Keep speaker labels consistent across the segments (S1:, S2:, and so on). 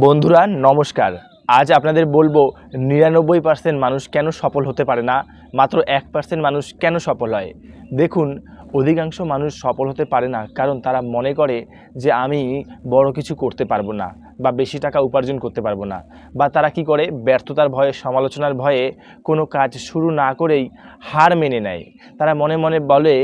S1: বন্ধুরা, নমস্কার। আজ আপনাদের বলব, নিরানব্বই পার্সেন্ট মানুষ কেন সফল হতে পারে না? মাত্র এক পার্সেন্ট মানুষ কেন সফল হয়? দেখুন অধিকাংশ মানুষ সফল হতে পারে না, কারণ তারা মনে করে যে আমি বড় কিছু করতে পারব না বা বেশি টাকা উপার্জন করতে পারব না। বা তারা কি করে? ব্যর্থতার ভয়ে, সমালোচনার ভয়ে কোনো কাজ শুরু না করেই হার মেনে নেয়। তারা মনে মনে বলে,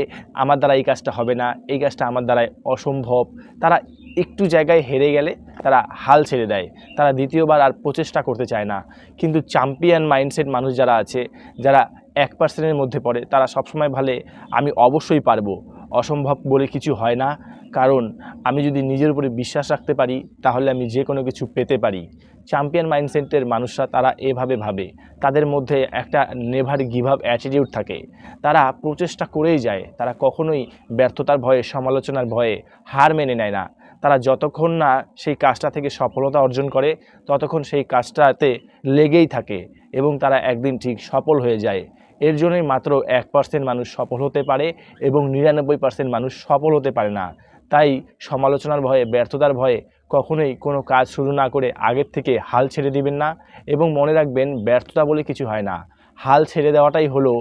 S1: আমার দ্বারা এই কাজটা হবে না, এই কাজটা আমার দ্বারাই অসম্ভব। তারা একটু জায়গায় হেরে গেলে তারা হাল ছেড়ে দেয়। তারা দ্বিতীয়বার আর প্রচেষ্টা করতে চায় না। কিন্তু চ্যাম্পিয়ন মাইন্ডসেট মানুষ যারা আছে, যারা এক পার্সেন্টের মধ্যে পড়ে। তারা সবসময় ভালে, আমি অবশ্যই পারব। অসম্ভব বলে কিছু হয় না। কারণ, আমি যদি নিজের উপরে বিশ্বাস রাখতে পারি, তাহলে আমি যে কোনো কিছু পেতে পারি। চ্যাম্পিয়ন মাইন্ডসেটের মানুষরা তারা এভাবে ভাবে। তাদের মধ্যে একটা নেভার গিভ আপ অ্যাটিটিউড থাকে। তারা প্রচেষ্টা করেই যায়। তারা কখনোই ব্যর্থতার ভয়ে, সমালোচনার ভয়ে হার মেনে নেয় না। তারা যতক্ষণ না সেই কাজটা থেকে সফলতা অর্জন করে, ততক্ষণ সেই কাজটাতে লেগেই থাকে এবং তারা একদিন ঠিক সফল হয়ে যায়। এর জন্যই মাত্র এক পার্সেন্ট মানুষ সফল হতে পারে এবং নিরানব্বই পার্সেন্ট মানুষ সফল হতে পারে না। তাই সমালোচনার ভয়ে, ব্যর্থতার ভয়ে কখনোই কোনো কাজ শুরু না করে আগের থেকে হাল ছেড়ে দিবেন না এবং মনে রাখবেন, ব্যর্থতা বলে কিছু হয় না। হাল ছেড়ে দেওয়াটাই হলো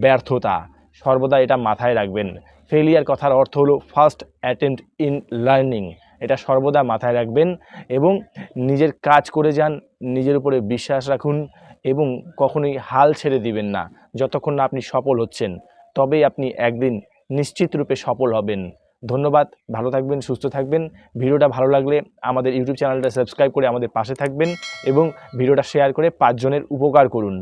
S1: ব্যর্থতা। সর্বদা এটা মাথায় রাখবেন। ফেলিয়ার কথার অর্থ হলো ফার্স্ট অ্যাটেম্প ইন লার্নিং। এটা সর্বদা মাথায় রাখবেন এবং নিজের কাজ করে যান, নিজের উপরে বিশ্বাস রাখুন এবং কখনোই হাল ছেড়ে দিবেন না। যতক্ষণ না আপনি সফল হচ্ছেন, তবেই আপনি একদিন নিশ্চিত রূপে সফল হবেন। ধন্যবাদ, ভালো থাকবেন, সুস্থ থাকবেন। ভিডিওটা ভালো লাগলে আমাদের ইউটিউব চ্যানেলটা সাবস্ক্রাইব করে আমাদের পাশে থাকবেন এবং ভিডিওটা শেয়ার করে পাঁচজনের উপকার করুন।